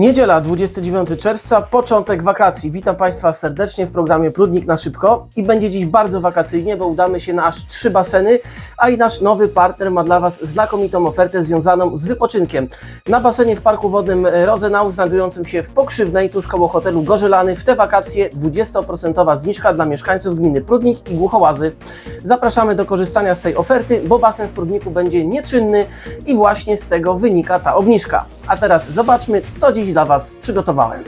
Niedziela, 29 czerwca, początek wakacji. Witam Państwa serdecznie w programie Prudnik na szybko i będzie dziś bardzo wakacyjnie, bo udamy się na aż trzy baseny, a i nasz nowy partner ma dla Was znakomitą ofertę związaną z wypoczynkiem. Na basenie w Parku Wodnym Rozenau, znajdującym się w Pokrzywnej, tuż koło hotelu Gorzelany, w te wakacje 20% zniżka dla mieszkańców gminy Prudnik i Głuchołazy. Zapraszamy do korzystania z tej oferty, bo basen w Prudniku będzie nieczynny i właśnie z tego wynika ta obniżka. A teraz zobaczmy, co dziś dla Was przygotowałem.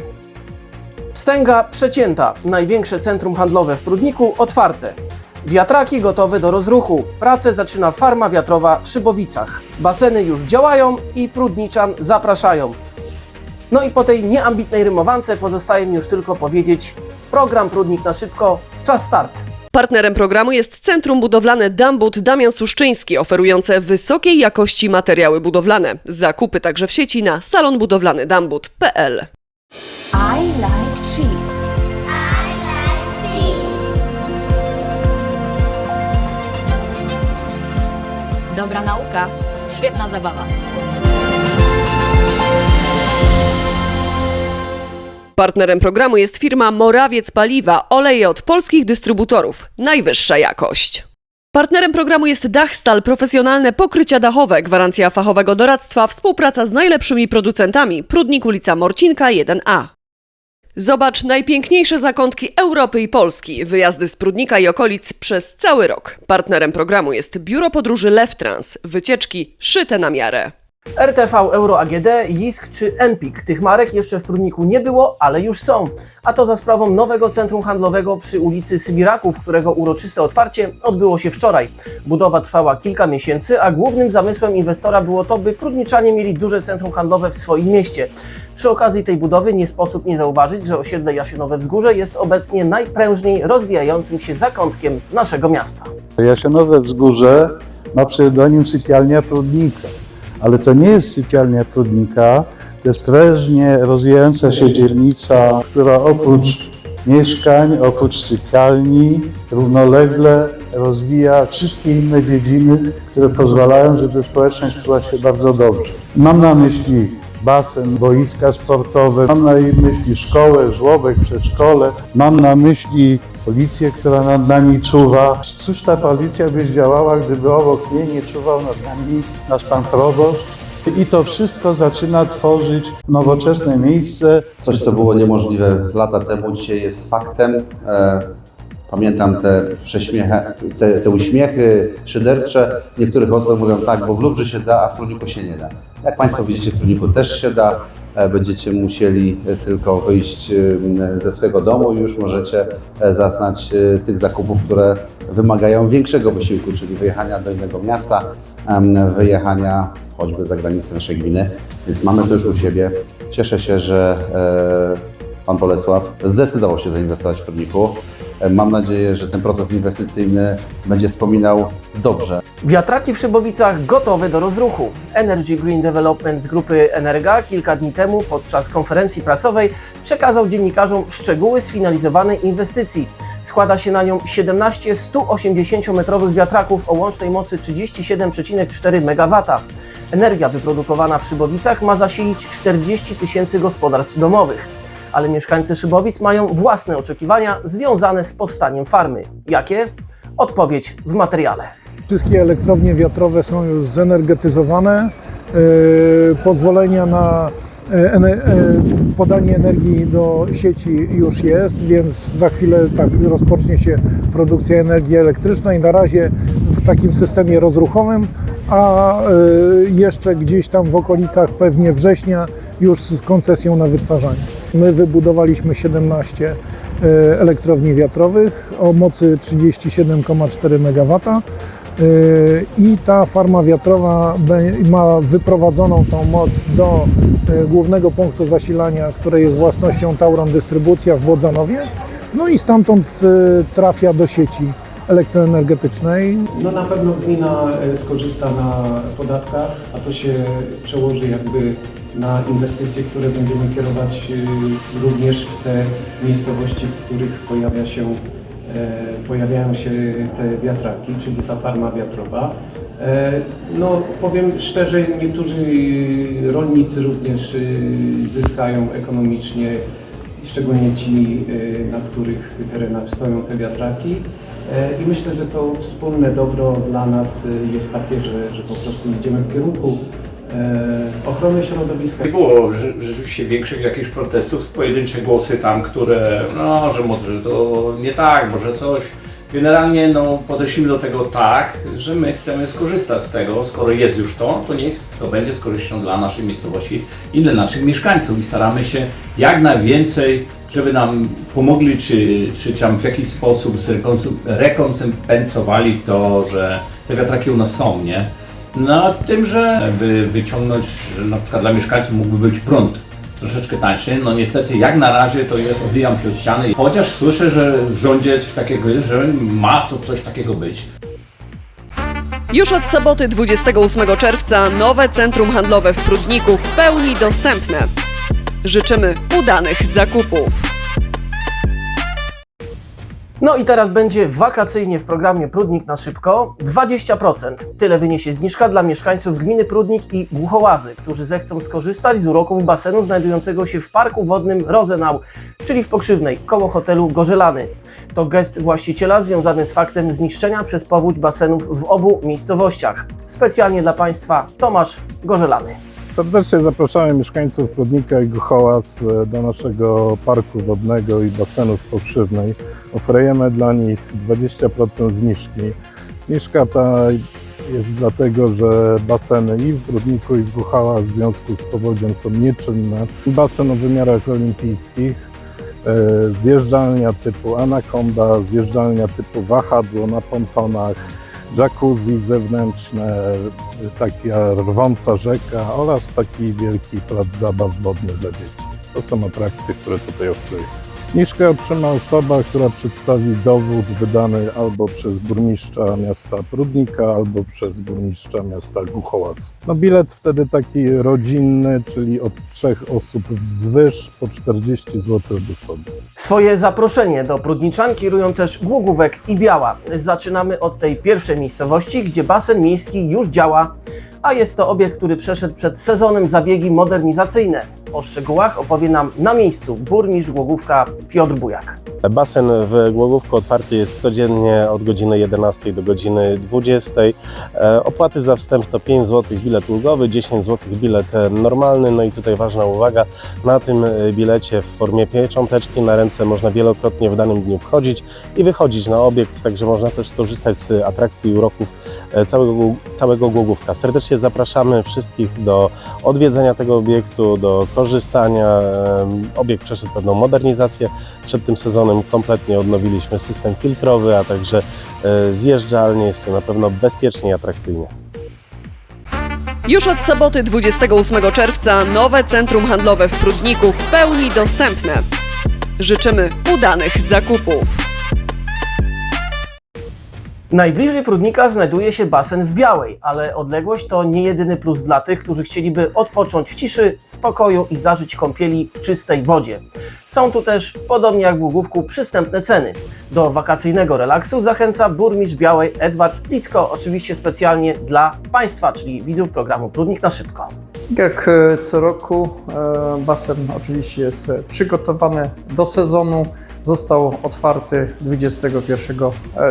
Wstęga przecięta. Największe centrum handlowe w Prudniku otwarte. Wiatraki gotowe do rozruchu. Pracę zaczyna farma wiatrowa w Szybowicach. Baseny już działają i Prudniczan zapraszają. No i po tej nieambitnej rymowance pozostaje mi już tylko powiedzieć program Prudnik na szybko, czas start. Partnerem programu jest Centrum Budowlane Dambut Damian Suszczyński, oferujące wysokiej jakości materiały budowlane. Zakupy także w sieci na salonbudowlanydambut.pl. I like cheese. Dobra nauka, świetna zabawa. Partnerem programu jest firma Morawiec Paliwa, oleje od polskich dystrybutorów. Najwyższa jakość. Partnerem programu jest Dachstal, profesjonalne pokrycia dachowe, gwarancja fachowego doradztwa, współpraca z najlepszymi producentami. Prudnik ulica Morcinka 1A. Zobacz najpiękniejsze zakątki Europy i Polski. Wyjazdy z Prudnika i okolic przez cały rok. Partnerem programu jest Biuro Podróży Leftrans. Wycieczki szyte na miarę. RTV, Euro AGD, JISK czy Empik. Tych marek jeszcze w Prudniku nie było, ale już są. A to za sprawą nowego centrum handlowego przy ulicy Sybiraków, którego uroczyste otwarcie odbyło się wczoraj. Budowa trwała kilka miesięcy, a głównym zamysłem inwestora było to, by Prudniczanie mieli duże centrum handlowe w swoim mieście. Przy okazji tej budowy nie sposób nie zauważyć, że osiedle Jasinowe Wzgórze jest obecnie najprężniej rozwijającym się zakątkiem naszego miasta. Jasenowe Wzgórze ma pseudonim sypialnia Prudnika, ale to nie jest sypialnia Prudnika, to jest prężnie rozwijająca się dzielnica, która oprócz mieszkań, oprócz sypialni równolegle rozwija wszystkie inne dziedziny, które pozwalają, żeby społeczność czuła się bardzo dobrze. Mam na myśli basen, boiska sportowe, mam na myśli szkołę, żłobek, przedszkole, mam na myśli policję, która nad nami czuwa. Cóż ta policja by działała, gdyby obok niej nie czuwał nad nami nasz pan proboszcz? I to wszystko zaczyna tworzyć nowoczesne miejsce, Coś, co było niemożliwe lata temu, dzisiaj jest faktem. Pamiętam te, te, te uśmiechy szydercze. Niektórych osób mówią tak, bo w Lubrze się da, a w Pruniku się nie da. Jak Państwo widzicie, w Pruniku też się da. E, Będziecie musieli e, tylko wyjść e, ze swego domu i już możecie zaznać tych zakupów, które wymagają większego wysiłku, czyli wyjechania do innego miasta, wyjechania choćby za granicę naszej gminy. Więc mamy to już u siebie. Cieszę się, że Pan Bolesław zdecydował się zainwestować w Prudniku. E, Mam nadzieję, że ten proces inwestycyjny będzie wspominał dobrze. Wiatraki w Szybowicach gotowe do rozruchu. Energy Green Development z grupy Energa kilka dni temu podczas konferencji prasowej przekazał dziennikarzom szczegóły sfinalizowanej inwestycji. Składa się na nią 17 180-metrowych wiatraków o łącznej mocy 37,4 MW. Energia wyprodukowana w Szybowicach ma zasilić 40 tysięcy gospodarstw domowych. Ale mieszkańcy Szybowic mają własne oczekiwania związane z powstaniem farmy. Jakie? Odpowiedź w materiale. Wszystkie elektrownie wiatrowe są już zenergetyzowane. E, Pozwolenia na e, e, podanie energii do sieci już jest, więc za chwilę tak rozpocznie się produkcja energii elektrycznej. Na razie w takim systemie rozruchowym, a jeszcze gdzieś tam w okolicach pewnie września już z koncesją na wytwarzanie. My wybudowaliśmy 17 e, elektrowni wiatrowych o mocy 37,4 MW. Yy, i ta farma wiatrowa ma wyprowadzoną tą moc do y, głównego punktu zasilania, które jest własnością Tauron Dystrybucja w Bodzanowie, no i stamtąd trafia do sieci elektroenergetycznej. No na pewno gmina e, skorzysta na podatkach, a to się przełoży jakby na inwestycje, które będziemy kierować e, również w te miejscowości, w których pojawia się, e, pojawiają się te wiatraki, czyli ta farma wiatrowa. E, No, powiem szczerze, niektórzy rolnicy również y, zyskają ekonomicznie, szczególnie ci, y, na których terenach stoją te wiatraki. E, I myślę, że to wspólne dobro dla nas y, jest takie, że, że po prostu idziemy w kierunku ochrony środowiska. Nie było rze- rzeczywiście większych jakichś protestów, pojedyncze głosy tam, które, no, że może to nie tak, może coś. Generalnie no, podeszliśmy do tego tak, że my chcemy skorzystać z tego, skoro jest już to, to niech to będzie z korzyścią dla naszej miejscowości i dla naszych mieszkańców i staramy się jak najwięcej, żeby nam pomogli, czy, czy tam w jakiś sposób zrekonsu- rekompensowali to, że te wiatraki u nas są, nie? No, tym, że by wyciągnąć, na przykład dla mieszkańców mógłby być prąd troszeczkę tańszy. No niestety, jak na razie to jest odbijam się od ściany. Chociaż słyszę, że w rządzie coś takiego jest, że ma to coś takiego być. Już od soboty 28 czerwca nowe centrum handlowe w Prudniku w pełni dostępne. Życzymy udanych zakupów. No i teraz będzie wakacyjnie w programie Prudnik na szybko. 20%. Tyle wyniesie zniżka dla mieszkańców gminy Prudnik i Głuchołazy, którzy zechcą skorzystać z uroków basenu znajdującego się w parku wodnym Rozenau, czyli w Pokrzywnej, koło hotelu Gorzelany. To gest właściciela związany z faktem zniszczenia przez powódź basenów w obu miejscowościach. Specjalnie dla Państwa Tomasz Gorzelany. Serdecznie zapraszamy mieszkańców Prudnika i Głuchołaz e, do naszego parku wodnego i basenu w Pokrzywnej. Oferujemy dla nich 20% zniżki. Zniżka ta jest dlatego, że baseny i w Prudniku i w Głuchołaz w związku z powodzią są nieczynne. Basen o wymiarach olimpijskich, e, zjeżdżalnia typu Anaconda, zjeżdżalnia typu wahadło na pontonach, jacuzzi zewnętrzne, taka rwąca rzeka oraz taki wielki plac zabaw wodnych dla dzieci. To są atrakcje, które tutaj oferuję. Zniżkę otrzyma osoba, która przedstawi dowód wydany albo przez burmistrza miasta Prudnika, albo przez burmistrza miasta Głuchołaz. No bilet wtedy taki rodzinny, czyli od trzech osób wzwyż po 40 zł od osoby. Swoje zaproszenie do Prudniczan kierują też Głogówek i Biała. Zaczynamy od tej pierwszej miejscowości, gdzie basen miejski już działa, a jest to obiekt, który przeszedł przed sezonem zabiegi modernizacyjne. O szczegółach opowie nam na miejscu burmistrz Głogówka Piotr Bujak. Basen w Głogówku otwarty jest codziennie od godziny 11 do godziny 20. E, Opłaty za wstęp to 5 zł bilet ulgowy, 10 zł bilet e, normalny. No i tutaj ważna uwaga, na tym e, bilecie w formie piecząteczki na ręce można wielokrotnie w danym dniu wchodzić i wychodzić na obiekt, także można też skorzystać z atrakcji i uroków całego, całego Głogówka. Serdecznie zapraszamy wszystkich do odwiedzenia tego obiektu, do korzystania. E, Obiekt przeszedł pewną modernizację. Przed tym sezonem kompletnie odnowiliśmy system filtrowy, a także e, zjeżdżalnie. Jest to na pewno bezpiecznie i atrakcyjnie. Już od soboty 28 czerwca nowe centrum handlowe w Prudniku w pełni dostępne. Życzymy udanych zakupów. Najbliżej Prudnika znajduje się basen w Białej, ale odległość to nie jedyny plus dla tych, którzy chcieliby odpocząć w ciszy, spokoju i zażyć kąpieli w czystej wodzie. Są tu też, podobnie jak w Ługówku, przystępne ceny. Do wakacyjnego relaksu zachęca burmistrz Białej Edward Plicko, oczywiście specjalnie dla Państwa, czyli widzów programu Prudnik na szybko. Jak e, co roku e, basen oczywiście jest e, przygotowany do sezonu. Został otwarty 21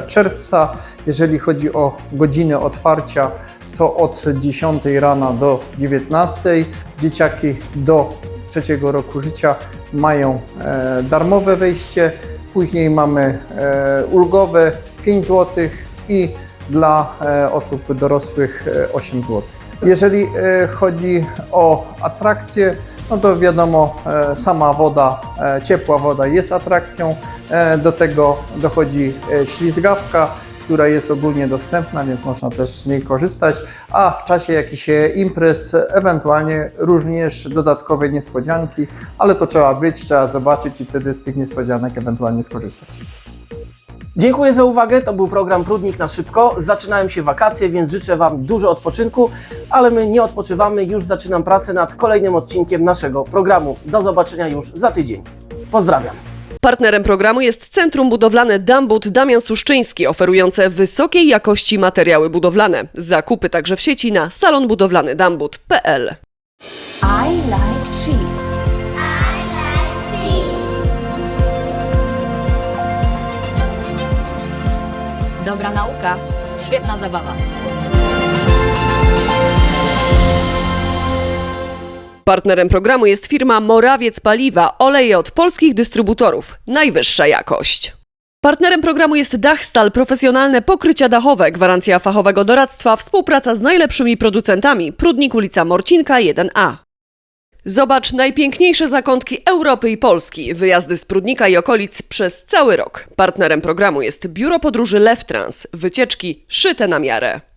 czerwca. Jeżeli chodzi o godziny otwarcia, to od 10 rana do 19. Dzieciaki do trzeciego roku życia mają e, darmowe wejście. Później mamy e, ulgowe 5 zł i dla e, osób dorosłych e, 8 zł. Jeżeli e, chodzi o atrakcje, no to wiadomo, e, sama woda, e, ciepła woda jest atrakcją. Do tego dochodzi ślizgawka, która jest ogólnie dostępna, więc można też z niej korzystać, a w czasie jakichś imprez ewentualnie również dodatkowe niespodzianki, ale to trzeba być, trzeba zobaczyć i wtedy z tych niespodzianek ewentualnie skorzystać. Dziękuję za uwagę. To był program Prudnik na szybko. Zaczynają się wakacje, więc życzę Wam dużo odpoczynku, ale my nie odpoczywamy. Już zaczynam pracę nad kolejnym odcinkiem naszego programu. Do zobaczenia już za tydzień. Pozdrawiam. Partnerem programu jest Centrum Budowlane Dambut Damian Suszczyński, oferujące wysokiej jakości materiały budowlane. Zakupy także w sieci na salonbudowlanydambut.pl. I Dobra nauka, świetna zabawa. Partnerem programu jest firma Morawiec Paliwa, oleje od polskich dystrybutorów. Najwyższa jakość. Partnerem programu jest Dachstal, profesjonalne pokrycia dachowe, gwarancja fachowego doradztwa, współpraca z najlepszymi producentami. Prudnik ulica Morcinka 1A. Zobacz najpiękniejsze zakątki Europy i Polski. Wyjazdy z Prudnika i okolic przez cały rok. Partnerem programu jest Biuro Podróży Lewtrans. Wycieczki szyte na miarę.